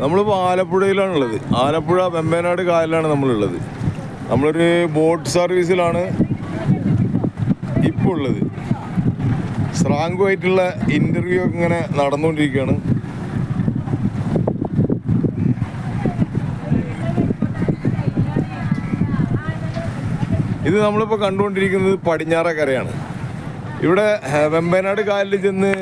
നമ്മളിപ്പോൾ ആലപ്പുഴയിലാണുള്ളത്. ആലപ്പുഴ വെമ്പനാട് കായലിലാണ് നമ്മളുള്ളത്. നമ്മളൊരു ബോട്ട് സർവീസിലാണ് ഇപ്പോൾ ഉള്ളത് സ്രാങ്കുമായിട്ടുള്ള ഇന്റർവ്യൂ ഒക്കെ ഇങ്ങനെ നടന്നുകൊണ്ടിരിക്കുകയാണ്. ഇത് നമ്മളിപ്പോൾ കണ്ടുകൊണ്ടിരിക്കുന്നത് പടിഞ്ഞാറക്കരയാണ്. ഇവിടെ വെമ്പനാട് കായലിൽ ചെന്ന്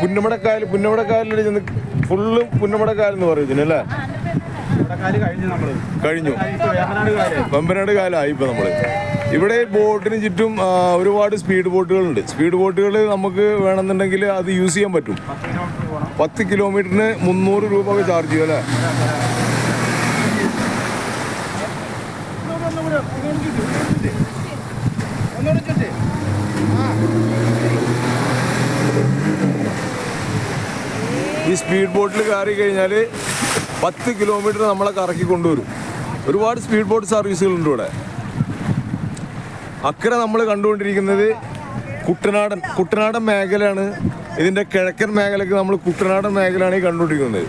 പുന്നമടക്കായൽ പുന്നമടക്കായലിൽ ചെന്ന് ഫുള്ളും പുന്നമടക്കായൽ എന്ന് പറയും ഇതിനല്ലേ കഴിഞ്ഞ്. നമ്മൾ കഴിഞ്ഞു ഇപ്പൊ നമ്മൾ. ഇവിടെ ബോട്ടിന് ചുറ്റും ഒരുപാട് സ്പീഡ് ബോട്ടുകളുണ്ട് സ്പീഡ് ബോട്ടുകൾ നമുക്ക് വേണമെന്നുണ്ടെങ്കിൽ അത് യൂസ് ചെയ്യാൻ പറ്റും. പത്ത് കിലോമീറ്ററിന് മുന്നൂറ് രൂപ ചാർജ് ചെയ്യും അല്ലേ? ഈ സ്പീഡ് ബോട്ടിൽ കയറി കഴിഞ്ഞാൽ പത്ത് കിലോമീറ്റർ നമ്മളെ കറക്കി കൊണ്ടുവരും. ഒരുപാട് സ്പീഡ് ബോട്ട് സർവീസുകളുണ്ട് ഇവിടെ. അക്കരെ നമ്മൾ കണ്ടുകൊണ്ടിരിക്കുന്നത് കുട്ടനാടൻ കുട്ടനാടൻ മേഖലയാണ്. ഇതിന്റെ കിഴക്കൻ മേഖലയ്ക്ക് നമ്മൾ കുട്ടനാടൻ മേഖലയാണ് ഈ കണ്ടുകൊണ്ടിരിക്കുന്നത്.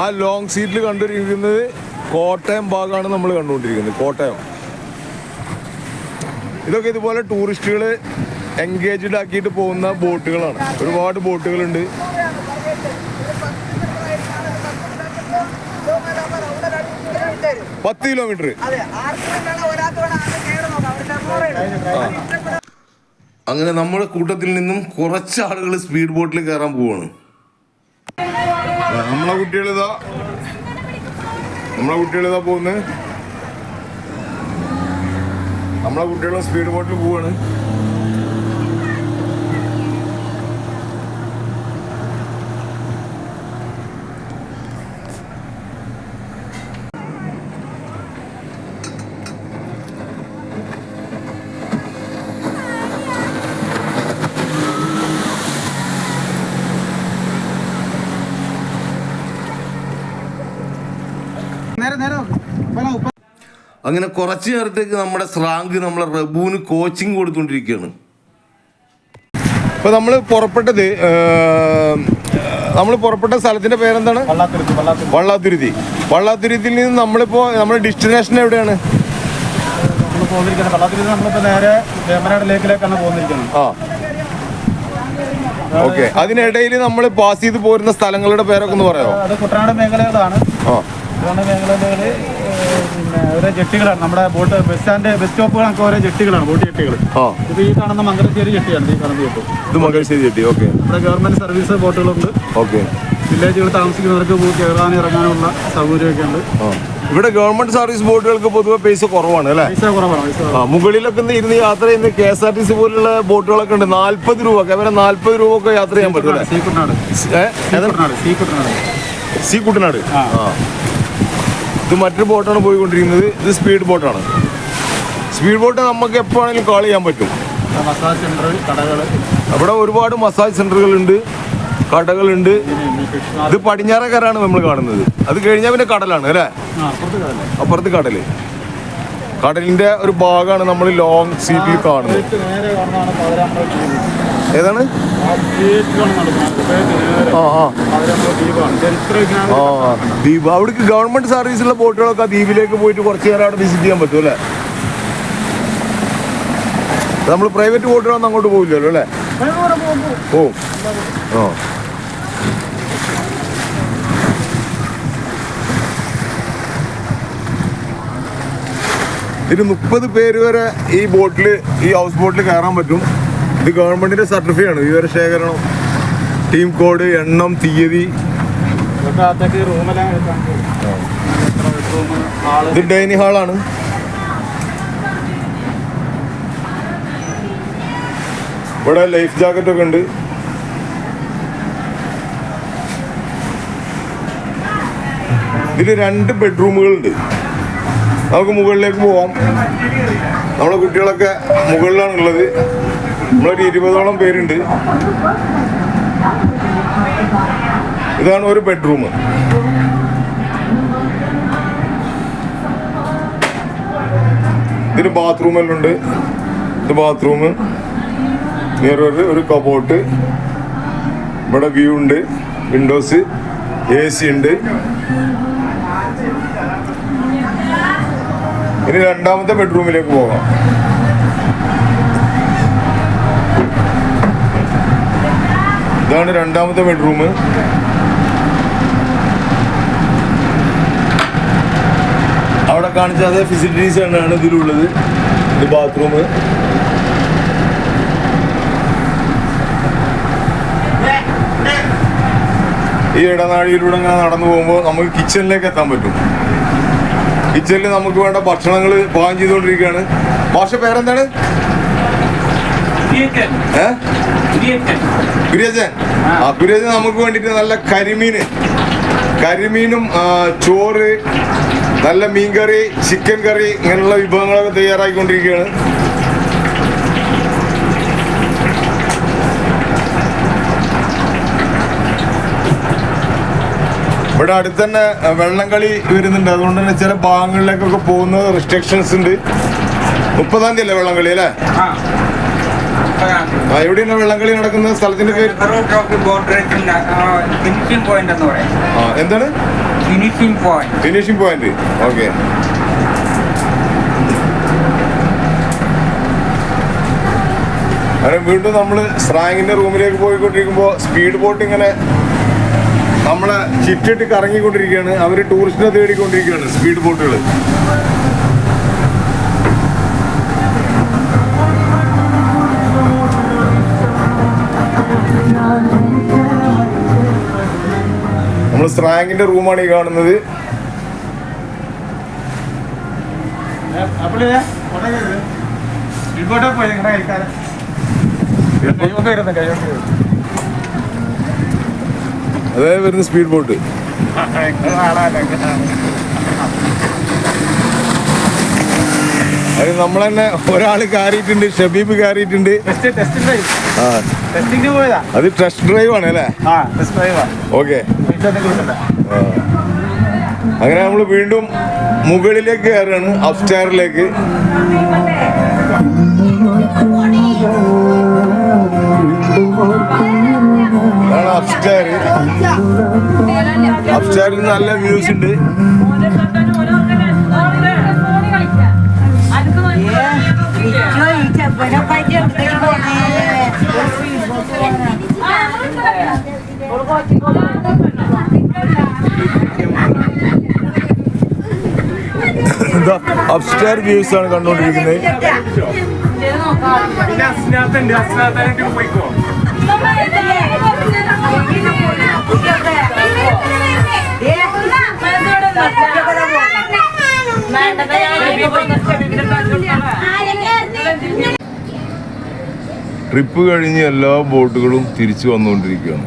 ആ ലോങ് സീറ്റിൽ കണ്ടുകൊണ്ടിരിക്കുന്നത് കോട്ടയം ഭാഗമാണ് നമ്മൾ കണ്ടുകൊണ്ടിരിക്കുന്നത്. കോട്ടയം. ഇതൊക്കെ ഇതുപോലെ ടൂറിസ്റ്റുകൾ എൻഗേജ്ഡ് ആക്കിയിട്ട് പോകുന്ന ബോട്ടുകളാണ്. ഒരുപാട് ബോട്ടുകളുണ്ട്. പത്ത് കിലോമീറ്റർ. അങ്ങനെ നമ്മുടെ കൂട്ടത്തിൽ നിന്നും കുറച്ച് ആളുകൾ സ്പീഡ് ബോട്ടിൽ കയറാൻ പോവാണ്. നമ്മളെ കുട്ടികളിതാ നമ്മളെ കുട്ടികളിതാ പോകുന്നത് നമ്മളെ കുട്ടികളും സ്പീഡ് ബോട്ടിൽ പോവാണ് നേരെ നേരെ നോക്ക്. അങ്ങനെ കുറച്ച് നേരത്തേക്ക് നമ്മുടെ സ്രാങ്ക് നമ്മളെ റബുവിന് കോച്ചിങ് കൊടുത്തുകൊണ്ടിരിക്കുകയാണ് ഇപ്പൊ നമ്മൾ പുറപ്പെട്ടത് നമ്മൾ പുറപ്പെട്ട സ്ഥലത്തിന്റെ പേരെന്താണ്? വള്ളാതുരുതി വള്ളാതുരുതിൽ നിന്ന് നമ്മളിപ്പോ നമ്മുടെ ഡെസ്റ്റിനേഷൻ എവിടെയാണ്? നമ്മൾ ആ. ഓക്കെ. അതിനിടയിൽ നമ്മൾ പാസ് ചെയ്ത് പോരുന്ന സ്ഥലങ്ങളുടെ പേരൊക്കെ ഒന്ന് പറയാമോ? കുട്ടനാട് മേഖലകളാണ്. ആ. കുട്ടനാട് മേഖലകളിൽ പിന്നെ ഓരോ ജെട്ടികളാണ്. നമ്മുടെ ബോട്ട് ബസ് സ്റ്റാൻഡ് ബസ് സ്റ്റോപ്പുകളൊക്കെ ഓരോ ജെട്ടികളാണ് ബോട്ട് ജെട്ടികൾ ആ. ഇപ്പൊ ഈ കാണുന്ന മംഗലശ്ശേരി ജെട്ടിയാണ് ഈ കാണുന്ന ജെട്ടി ഇത് മംഗലശ്ശേരി ജെട്ടി ഓക്കെ. നമ്മുടെ ഗവൺമെന്റ് സർവീസ് ബോട്ടുകളുണ്ട്. ഓക്കെ. വില്ലേജുകൾ താമസിക്കുന്നവർക്ക് പോയി കയറാനും ഇറങ്ങാനുള്ള സൗകര്യമൊക്കെ ഉണ്ട് ആ. ഇവിടെ ഗവൺമെന്റ് സർവീസ് ബോട്ടുകൾക്ക് പൊതുവെ പൈസ കുറവാണ് അല്ലേ? പൈസ കുറവാണ് പൈസ കുറവാണ്. ആ മുകളിലൊക്കെ നിന്ന് ഇരുന്ന് യാത്ര ചെയ്യുന്ന K S R T C പോലുള്ള ബോട്ടുകളൊക്കെ ഉണ്ട്. നാല്പത് രൂപ കേവലം നാല്പത് രൂപ ഒക്കെ യാത്ര ചെയ്യാൻ പറ്റും അല്ലേ? സീ കുട്ടനാട് ഏ? Sea Kuttanad sea Kuttanad sea Kuttanad ആ. ഇത് മറ്റൊരു ബോട്ടാണ് പോയിക്കൊണ്ടിരിക്കുന്നത്. ഇത് സ്പീഡ് ബോട്ടാണ് സ്പീഡ് ബോട്ട് നമുക്ക് എപ്പോൾ ആണെങ്കിലും കാൾ ചെയ്യാൻ പറ്റും. മസാജ് സെന്റർ കടകൾ അവിടെ ഒരുപാട് മസാജ് സെന്ററുകളുണ്ട് കടകളുണ്ട്. ഇത് പടിഞ്ഞാറക്കരാണ് നമ്മൾ കാണുന്നത്. അത് കഴിഞ്ഞാൽ പിന്നെ കടലാണ് അല്ലേ? അപ്പുറത്ത് കടൽ അപ്പുറത്ത് കടൽ. കടലിന്റെ ഒരു ഭാഗമാണ് നമ്മൾ ലോങ് സീറ്റിൽ കാണുന്നത്. ഏതാണ്? ദ്വീപ് അവിടേക്ക് ഗവൺമെന്റ് സർവീസുള്ള ബോട്ടുകളൊക്കെ ദ്വീപിലേക്ക് പോയിട്ട് കുറച്ച് നേരം അവിടെ വിസിറ്റ് ചെയ്യാൻ പറ്റും അല്ലേ? നമ്മൾ പ്രൈവറ്റ് ബോട്ടുകളൊന്നും അങ്ങോട്ട് പോകില്ലല്ലോ അല്ലേ? ഓ. ഓ ഇതിന് മുപ്പത് പേര് വരെ ഈ ബോട്ടിൽ ഈ ഹൗസ് ബോട്ടിൽ കയറാൻ പറ്റും. ഇത് ഗവൺമെന്റിന്റെ സർട്ടിഫിക്കറ്റ് ആണ് വിവരശേഖരണം ടീം കോഡ് എണ്ണം തീയതി. ഇത് ഡൈനിങ് ഹാളാണ് ഇവിടെ ലൈഫ് ജാക്കറ്റ് ഒക്കെ ഉണ്ട്. ഇതിൽ രണ്ട് ബെഡ്റൂമുകളുണ്ട്. നമുക്ക് മുകളിലേക്ക് പോവാം. നമ്മളെ കുട്ടികളൊക്കെ മുകളിലാണ് ഉള്ളത് നമ്മളൊരു ഇരുപതോളം പേരുണ്ട്. ഇതാണ് ഒരു ബെഡ്റൂം ഇതിന് ബാത്റൂം എല്ലാം ഉണ്ട്. ഇത് ബാത്റൂം വേറൊരു ഒരു കബോട്ട് ഇവിടെ വ്യൂ ഉണ്ട്. വിൻഡോസ് എ സി ഉണ്ട്. ഇനി രണ്ടാമത്തെ ബെഡ്റൂമിലേക്ക് പോകാം. ഇതാണ് രണ്ടാമത്തെ ബെഡ്റൂം അവിടെ കാണിച്ച അതേ ഫെസിലിറ്റീസ് തന്നെയാണ് ഇതിലുള്ളത്. ഇത് ബാത്റൂം ഈ ഇടനാഴിയിലൂടെ ഇങ്ങനെ നടന്നു പോകുമ്പോൾ നമുക്ക് കിച്ചണിലേക്ക് എത്താൻ പറ്റും. കിച്ചണിൽ നമുക്ക് വേണ്ട ഭക്ഷണങ്ങൾ പാകം ചെയ്തുകൊണ്ടിരിക്കുകയാണ്. ഭാഷ പേരെന്താണ്? കുര്യച്ചൻ ആ കുര്യച്ചൻ നമുക്ക് വേണ്ടിട്ട് നല്ല കരിമീൻ കരിമീനും ചോറ് നല്ല മീൻകറി ചിക്കൻ കറി ഇങ്ങനെയുള്ള വിഭവങ്ങളൊക്കെ തയ്യാറാക്കിക്കൊണ്ടിരിക്കുകയാണ് ഇവിടെ അടുത്ത് തന്നെ വെള്ളം കളി വരുന്നുണ്ട്. അതുകൊണ്ട് തന്നെ ചില ഭാഗങ്ങളിലേക്കൊക്കെ പോകുന്നത് റെസ്ട്രിക്ഷൻസ് ഉണ്ട്. മുപ്പതാം തീയതി അല്ലേ വെള്ളം കളി അല്ലേ ആ എവിടെയാണ് വെള്ളംകളി നടക്കുന്ന സ്ഥലത്തിന്റെ പേര്? ഫിനിഷിംഗ് പോയിന്റ് എന്ന് പറയാം. ആ എന്താണ്? Finishing point. Finishing point. Okay. അങ്ങനെ വീണ്ടും നമ്മൾ സ്രാങ്ങിന്റെ റൂമിലേക്ക് പോയിക്കൊണ്ടിരിക്കുമ്പോൾ സ്പീഡ് ബോട്ട് ഇങ്ങനെ നമ്മളെ ചുറ്റിട്ട് കറങ്ങിക്കൊണ്ടിരിക്കുകയാണ്. അവർ ടൂറിസ്റ്റിനെ തേടിക്കൊണ്ടിരിക്കുകയാണ് സ്പീഡ് ബോട്ടുകൾ നമ്മൾ സ്രാങ്ങിന്റെ റൂമാണ് ഈ കാണുന്നത്. അതായത് വരുന്ന സ്പീഡ് ബോട്ട് അത് നമ്മൾ തന്നെ ഒരാൾ കയറിയിട്ടുണ്ട് ഷബീബ് കയറിയിട്ടുണ്ട്. ആ അത് ടെസ്റ്റ് ഡ്രൈവ് ആണ് അല്ലേ? ഓക്കെ അങ്ങനെ നമ്മൾ വീണ്ടും മുകളിലേക്ക് കയറുകയാണ് അപ്സ്റ്റാറിലേക്ക് അപ്സ്റ്റാർ അപ്സ്റ്റാറിൽ നല്ല വ്യൂസ് ഉണ്ട്. അപ്സ്റ്റാർ വ്യൂസ് ആണ് കണ്ടുകൊണ്ടിരിക്കുന്നത്. ട്രിപ്പ് കഴിഞ്ഞ് എല്ലാ ബോട്ടുകളും തിരിച്ചു വന്നുകൊണ്ടിരിക്കുകയാണ്.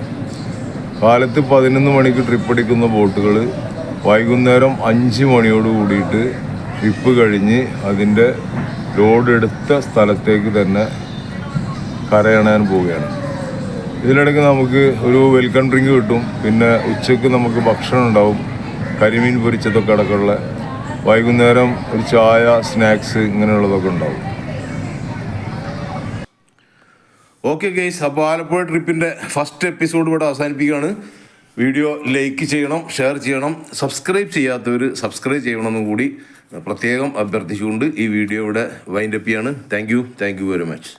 കാലത്ത് പതിനൊന്ന് മണിക്ക് ട്രിപ്പ് അടിക്കുന്ന ബോട്ടുകൾ വൈകുന്നേരം അഞ്ച് മണിയോട് കൂടിയിട്ട് ട്രിപ്പ് കഴിഞ്ഞ് അതിന്റെ ലോഡ് എടുത്ത സ്ഥലത്തേക്ക് തന്നെ കരയണയാൻ പോവുകയാണ്. ഇതിനിടയ്ക്ക് നമുക്ക് ഒരു വെൽക്കം ഡ്രിങ്ക് കിട്ടും. പിന്നെ ഉച്ചയ്ക്ക് നമുക്ക് ഭക്ഷണം ഉണ്ടാവും. കരിമീൻ പൊരിച്ചതൊക്കെ അടക്കമുള്ള വൈകുന്നേരം ഒരു ചായ സ്നാക്സ് ഇങ്ങനെയുള്ളതൊക്കെ ഉണ്ടാവും. ഓക്കെ ഗെയ്സ് അപ്പോൾ ആലപ്പുഴ ട്രിപ്പിന്റെ ഫസ്റ്റ് എപ്പിസോഡ് ഇവിടെ അവസാനിപ്പിക്കുകയാണ്. വീഡിയോ ലൈക്ക് ചെയ്യണം ഷെയർ ചെയ്യണം സബ്സ്ക്രൈബ് ചെയ്യാത്തവർ സബ്സ്ക്രൈബ് ചെയ്യണമെന്നും കൂടി പ്രത്യേകം അഭ്യർത്ഥിച്ചുകൊണ്ട് ഈ വീഡിയോ ഇവിടെ വൈൻഡപ്പ് ചെയ്യാണ്. Thank you thank you very much